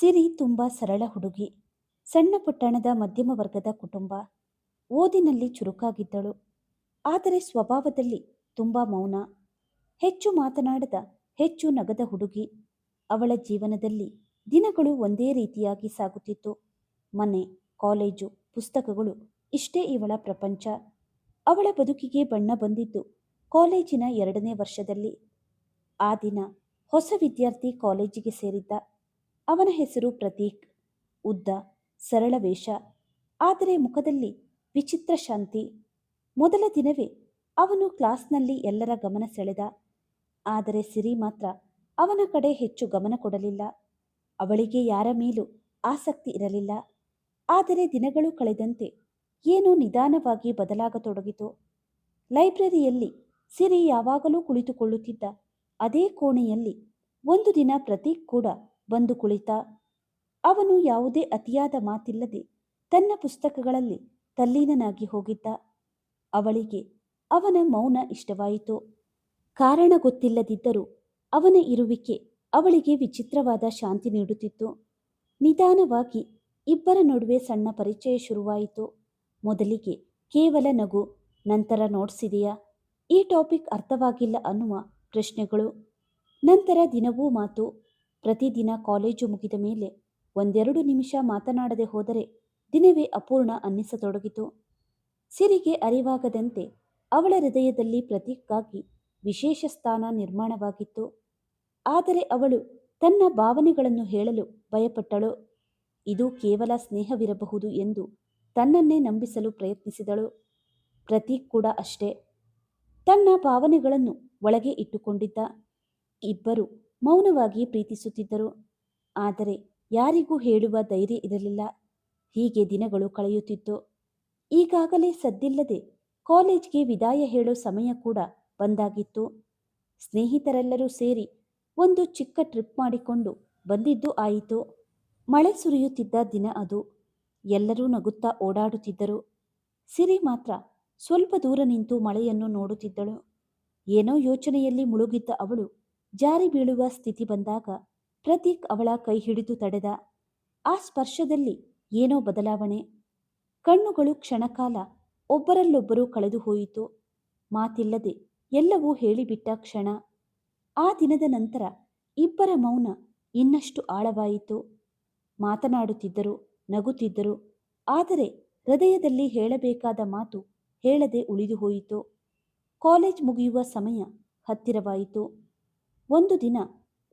ಸಿರಿ ತುಂಬ ಸರಳ ಹುಡುಗಿ. ಸಣ್ಣ ಪಟ್ಟಣದ ಮಧ್ಯಮ ವರ್ಗದ ಕುಟುಂಬ. ಓದಿನಲ್ಲಿ ಚುರುಕಾಗಿದ್ದಳು. ಆದರೆ ಸ್ವಭಾವದಲ್ಲಿ ತುಂಬ ಮೌನ. ಹೆಚ್ಚು ಮಾತನಾಡದ, ಹೆಚ್ಚು ನಗದ ಹುಡುಗಿ. ಅವಳ ಜೀವನದಲ್ಲಿ ದಿನಗಳು ಒಂದೇ ರೀತಿಯಾಗಿ ಸಾಗುತ್ತಿತ್ತು. ಮನೆ, ಕಾಲೇಜು, ಪುಸ್ತಕಗಳು ಇಷ್ಟೇ ಇವಳ ಪ್ರಪಂಚ. ಅವಳ ಬದುಕಿಗೆ ಬಣ್ಣ ಬಂದಿದ್ದು ಕಾಲೇಜಿನ ಎರಡನೇ ವರ್ಷದಲ್ಲಿ. ಆ ದಿನ ಹೊಸ ವಿದ್ಯಾರ್ಥಿ ಕಾಲೇಜಿಗೆ ಸೇರಿದ್ದ. ಅವನ ಹೆಸರು ಪ್ರತೀಕ್, ಉದ್ದ, ಸರಳ ವೇಷ. ಆದರೆ ಮುಖದಲ್ಲಿ ವಿಚಿತ್ರ ಶಾಂತಿ. ಮೊದಲ ದಿನವೇ ಅವನು ಕ್ಲಾಸ್ನಲ್ಲಿ ಎಲ್ಲರ ಗಮನ ಸೆಳೆದ. ಆದರೆ ಸಿರಿ ಮಾತ್ರ ಅವನ ಕಡೆ ಹೆಚ್ಚು ಗಮನ ಕೊಡಲಿಲ್ಲ. ಅವಳಿಗೆ ಯಾರ ಮೇಲೂ ಆಸಕ್ತಿ ಇರಲಿಲ್ಲ. ಆದರೆ ದಿನಗಳು ಕಳೆದಂತೆ ಏನೋ ನಿಧಾನವಾಗಿ ಬದಲಾಗತೊಡಗಿತು. ಲೈಬ್ರರಿಯಲ್ಲಿ ಸಿರಿ ಯಾವಾಗಲೂ ಕುಳಿತುಕೊಳ್ಳುತ್ತಿದ್ದ ಅದೇ ಕೋಣೆಯಲ್ಲಿ ಒಂದು ದಿನ ಪ್ರತೀಕ್ ಕೂಡ ಬಂದು ಕುಳಿತ. ಅವನು ಯಾವುದೇ ಅತಿಯಾದ ಮಾತಿಲ್ಲದೆ ತನ್ನ ಪುಸ್ತಕಗಳಲ್ಲಿ ತಲ್ಲೀನನಾಗಿ ಹೋಗಿದ್ದ. ಅವಳಿಗೆ ಅವನ ಮೌನ ಇಷ್ಟವಾಯಿತು. ಕಾರಣ ಗೊತ್ತಿಲ್ಲದಿದ್ದರೂ ಅವನ ಇರುವಿಕೆ ಅವಳಿಗೆ ವಿಚಿತ್ರವಾದ ಶಾಂತಿ ನೀಡುತ್ತಿತ್ತು. ನಿಧಾನವಾಗಿ ಇಬ್ಬರ ನಡುವೆ ಸಣ್ಣ ಪರಿಚಯ ಶುರುವಾಯಿತು. ಮೊದಲಿಗೆ ಕೇವಲ ನಗು, ನಂತರ ನೋಟ್ಸ್ ಇದೆಯಾ? ಈ ಟಾಪಿಕ್ ಅರ್ಥವಾಗಿಲ್ಲ ಅನ್ನುವ ಪ್ರಶ್ನೆಗಳು. ನಂತರ ದಿನವೂ ಮಾತು. ಪ್ರತಿದಿನ ಕಾಲೇಜು ಮುಗಿದ ಮೇಲೆ ಒಂದೆರಡು ನಿಮಿಷ ಮಾತನಾಡದೆ ಹೋದರೆ ದಿನವೇ ಅಪೂರ್ಣ ಅನ್ನಿಸತೊಡಗಿತು. ಸಿರಿಗೆ ಅರಿವಾಗದಂತೆ ಅವಳ ಹೃದಯದಲ್ಲಿ ಪ್ರತೀಕ್ಕಾಗಿ ವಿಶೇಷ ಸ್ಥಾನ ನಿರ್ಮಾಣವಾಗಿತ್ತು. ಆದರೆ ಅವಳು ತನ್ನ ಭಾವನೆಗಳನ್ನು ಹೇಳಲು ಭಯಪಟ್ಟಳು. ಇದು ಕೇವಲ ಸ್ನೇಹವಿರಬಹುದು ಎಂದು ತನ್ನನ್ನೇ ನಂಬಿಸಲು ಪ್ರಯತ್ನಿಸಿದಳು. ಪ್ರತೀಕ್ ಕೂಡ ಅಷ್ಟೇ. ತನ್ನ ಭಾವನೆಗಳನ್ನು ಒಳಗೆ ಇಟ್ಟುಕೊಂಡಿದ್ದ. ಇಬ್ಬರು ಮೌನವಾಗಿ ಪ್ರೀತಿಸುತ್ತಿದ್ದರು. ಆದರೆ ಯಾರಿಗೂ ಹೇಳುವ ಧೈರ್ಯ ಇರಲಿಲ್ಲ. ಹೀಗೆ ದಿನಗಳು ಕಳೆಯುತ್ತಿತ್ತು. ಈಗಾಗಲೇ ಸದ್ದಿಲ್ಲದೆ ಕಾಲೇಜ್ಗೆ ವಿದಾಯ ಹೇಳೋ ಸಮಯ ಕೂಡ ಬಂದಾಗಿತ್ತು. ಸ್ನೇಹಿತರೆಲ್ಲರೂ ಸೇರಿ ಒಂದು ಚಿಕ್ಕ ಟ್ರಿಪ್ ಮಾಡಿಕೊಂಡು ಬಂದಿದ್ದು ಆಯಿತು. ಮಳೆ ಸುರಿಯುತ್ತಿದ್ದ ದಿನ ಅದು. ಎಲ್ಲರೂ ನಗುತ್ತಾ ಓಡಾಡುತ್ತಿದ್ದರು. ಸಿರಿ ಮಾತ್ರ ಸ್ವಲ್ಪ ದೂರ ನಿಂತು ಮಳೆಯನ್ನು ನೋಡುತ್ತಿದ್ದಳು. ಏನೋ ಯೋಚನೆಯಲ್ಲಿ ಮುಳುಗಿದ್ದ ಅವಳು ಜಾರಿ ಬೀಳುವ ಸ್ಥಿತಿ ಬಂದಾಗ ಪ್ರತೀಕ್ ಅವಳ ಕೈ ಹಿಡಿದು ತಡೆದ. ಆ ಸ್ಪರ್ಶದಲ್ಲಿ ಏನೋ ಬದಲಾವಣೆ. ಕಣ್ಣುಗಳು ಕ್ಷಣಕಾಲ ಒಬ್ಬರಲ್ಲೊಬ್ಬರು ಕಳೆದು ಹೋಯಿತು. ಮಾತಿಲ್ಲದೆ ಎಲ್ಲವೂ ಹೇಳಿಬಿಟ್ಟ ಕ್ಷಣ. ಆ ದಿನದ ನಂತರ ಇಬ್ಬರ ಮೌನ ಇನ್ನಷ್ಟು ಆಳವಾಯಿತು. ಮಾತನಾಡುತ್ತಿದ್ದರು, ನಗುತ್ತಿದ್ದರು. ಆದರೆ ಹೃದಯದಲ್ಲಿ ಹೇಳಬೇಕಾದ ಮಾತು ಹೇಳದೆ ಉಳಿದು ಹೋಯಿತು. ಕಾಲೇಜ್ ಮುಗಿಯುವ ಸಮಯ ಹತ್ತಿರವಾಯಿತು. ಒಂದು ದಿನ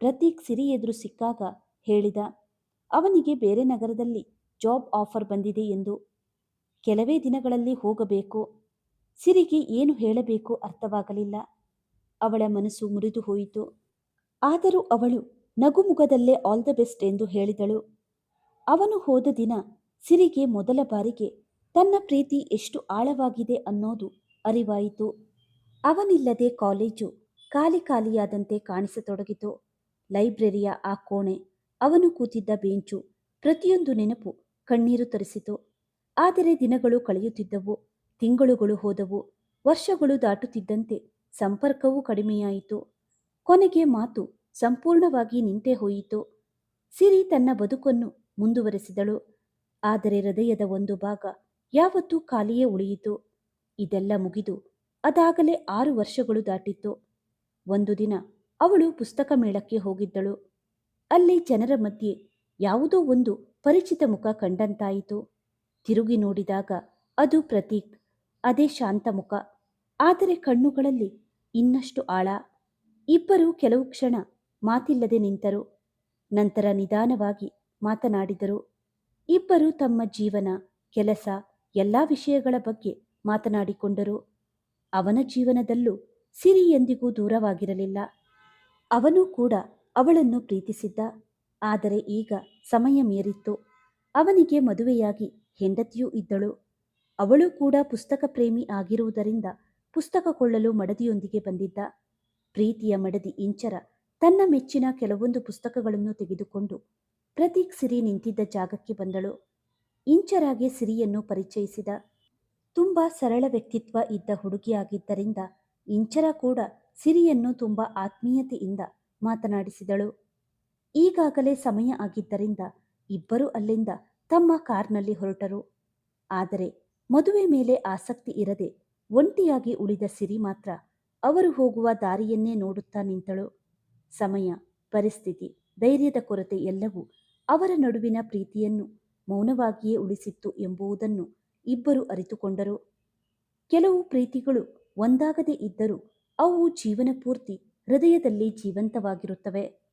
ಪ್ರತೀಕ್ ಸಿರಿ ಎದುರು ಸಿಕ್ಕಾಗ ಹೇಳಿದ, ಅವನಿಗೆ ಬೇರೆ ನಗರದಲ್ಲಿ ಜಾಬ್ ಆಫರ್ ಬಂದಿದೆ ಎಂದು. ಕೆಲವೇ ದಿನಗಳಲ್ಲಿ ಹೋಗಬೇಕು. ಸಿರಿಗೆ ಏನು ಹೇಳಬೇಕು ಅರ್ಥವಾಗಲಿಲ್ಲ. ಅವಳ ಮನಸ್ಸು ಮುರಿದು ಹೋಯಿತು. ಆದರೂ ಅವಳು ನಗುಮುಗದಲ್ಲೇ ಆಲ್ ದ ಬೆಸ್ಟ್ ಎಂದು ಹೇಳಿದಳು. ಅವನು ಹೋದ ದಿನ ಸಿರಿಗೆ ಮೊದಲ ಬಾರಿಗೆ ತನ್ನ ಪ್ರೀತಿ ಎಷ್ಟು ಆಳವಾಗಿದೆ ಅನ್ನೋದು ಅರಿವಾಯಿತು. ಅವನಿಲ್ಲದೆ ಕಾಲೇಜು ಖಾಲಿ ಖಾಲಿಯಾದಂತೆ ಕಾಣಿಸತೊಡಗಿತು. ಲೈಬ್ರರಿಯ ಆ ಕೋಣೆ, ಅವನು ಕೂತಿದ್ದ ಬೆಂಚು, ಪ್ರತಿಯೊಂದು ನೆನಪು ಕಣ್ಣೀರು ತರಿಸಿತು. ಆದರೆ ದಿನಗಳು ಕಳೆಯುತ್ತಿದ್ದವು, ತಿಂಗಳುಗಳು ಹೋದವು, ವರ್ಷಗಳು ದಾಟುತ್ತಿದ್ದಂತೆ ಸಂಪರ್ಕವೂ ಕಡಿಮೆಯಾಯಿತು. ಕೊನೆಗೆ ಮಾತು ಸಂಪೂರ್ಣವಾಗಿ ನಿಂತೇ ಹೋಯಿತು. ಸಿರಿ ತನ್ನ ಬದುಕನ್ನು ಮುಂದುವರೆಸಿದಳು. ಆದರೆ ಹೃದಯದ ಒಂದು ಭಾಗ ಯಾವತ್ತೂ ಖಾಲಿಯೇ ಉಳಿಯಿತು. ಇದೆಲ್ಲ ಮುಗಿದು ಅದಾಗಲೇ ಆರು ವರ್ಷಗಳು ದಾಟಿತ್ತು. ಒಂದು ದಿನ ಅವಳು ಪುಸ್ತಕ ಮೇಳಕ್ಕೆ ಹೋಗಿದ್ದಳು. ಅಲ್ಲಿ ಜನರ ಮಧ್ಯೆ ಯಾವುದೋ ಒಂದು ಪರಿಚಿತ ಮುಖ ಕಂಡಂತಾಯಿತು. ತಿರುಗಿ ನೋಡಿದಾಗ ಅದು ಪ್ರತೀಕ್, ಅದೇ ಶಾಂತ ಮುಖ. ಆದರೆ ಕಣ್ಣುಗಳಲ್ಲಿ ಇನ್ನಷ್ಟು ಆಳ. ಇಬ್ಬರು ಕೆಲವು ಕ್ಷಣ ಮಾತಿಲ್ಲದೆ ನಿಂತರು. ನಂತರ ನಿಧಾನವಾಗಿ ಮಾತನಾಡಿದರು. ಇಬ್ಬರು ತಮ್ಮ ಜೀವನ, ಕೆಲಸ, ಎಲ್ಲ ವಿಷಯಗಳ ಬಗ್ಗೆ ಮಾತನಾಡಿಕೊಂಡರು. ಅವನ ಜೀವನದಲ್ಲೂ ಸಿರಿ ಎಂದಿಗೂ ದೂರವಾಗಿರಲಿಲ್ಲ. ಅವನು ಕೂಡ ಅವಳನ್ನು ಪ್ರೀತಿಸಿದ್ದ. ಆದರೆ ಈಗ ಸಮಯ ಮೀರಿತ್ತು. ಅವನಿಗೆ ಮದುವೆಯಾಗಿ ಹೆಂಡತಿಯೂ ಇದ್ದಳು. ಅವಳು ಕೂಡ ಪುಸ್ತಕ ಪ್ರೇಮಿ ಆಗಿರುವುದರಿಂದ ಪುಸ್ತಕ ಕೊಳ್ಳಲು ಮಡದಿಯೊಂದಿಗೆ ಬಂದಿದ್ದ. ಪ್ರೀತಿಯ ಮಡದಿ ಇಂಚರ ತನ್ನ ಮೆಚ್ಚಿನ ಕೆಲವೊಂದು ಪುಸ್ತಕಗಳನ್ನು ತೆಗೆದುಕೊಂಡು ಪ್ರತೀಕ್ ಸಿರಿ ನಿಂತಿದ್ದ ಜಾಗಕ್ಕೆ ಬಂದಳು. ಇಂಚರಾಗೆ ಸಿರಿಯನ್ನು ಪರಿಚಯಿಸಿದ. ತುಂಬ ಸರಳ ವ್ಯಕ್ತಿತ್ವ ಇದ್ದ ಹುಡುಗಿಯಾಗಿದ್ದರಿಂದ ಇಂಚರ ಕೂಡ ಸಿರಿಯನ್ನು ತುಂಬ ಆತ್ಮೀಯತೆಯಿಂದ ಮಾತನಾಡಿಸಿದಳು. ಈಗಾಗಲೇ ಸಮಯ ಆಗಿದ್ದರಿಂದ ಇಬ್ಬರು ಅಲ್ಲಿಂದ ತಮ್ಮ ಕಾರ್ನಲ್ಲಿ ಹೊರಟರು. ಆದರೆ ಮದುವೆ ಮೇಲೆ ಆಸಕ್ತಿ ಇರದೆ ಒಂಟಿಯಾಗಿ ಉಳಿದ ಸಿರಿ ಮಾತ್ರ ಅವರು ಹೋಗುವ ದಾರಿಯನ್ನೇ ನೋಡುತ್ತಾ ನಿಂತಳು. ಸಮಯ, ಪರಿಸ್ಥಿತಿ, ಧೈರ್ಯದ ಕೊರತೆ ಎಲ್ಲವೂ ಅವರ ನಡುವಿನ ಪ್ರೀತಿಯನ್ನು ಮೌನವಾಗಿಯೇ ಉಳಿಸಿತ್ತು ಎಂಬುದನ್ನು ಇಬ್ಬರು ಅರಿತುಕೊಂಡರು. ಕೆಲವು ಪ್ರೀತಿಗಳು ಒಂದಾಗದೇ ಇದ್ದರೂ ಅವು ಜೀವನಪೂರ್ತಿ ಹೃದಯದಲ್ಲಿ ಜೀವಂತವಾಗಿರುತ್ತವೆ.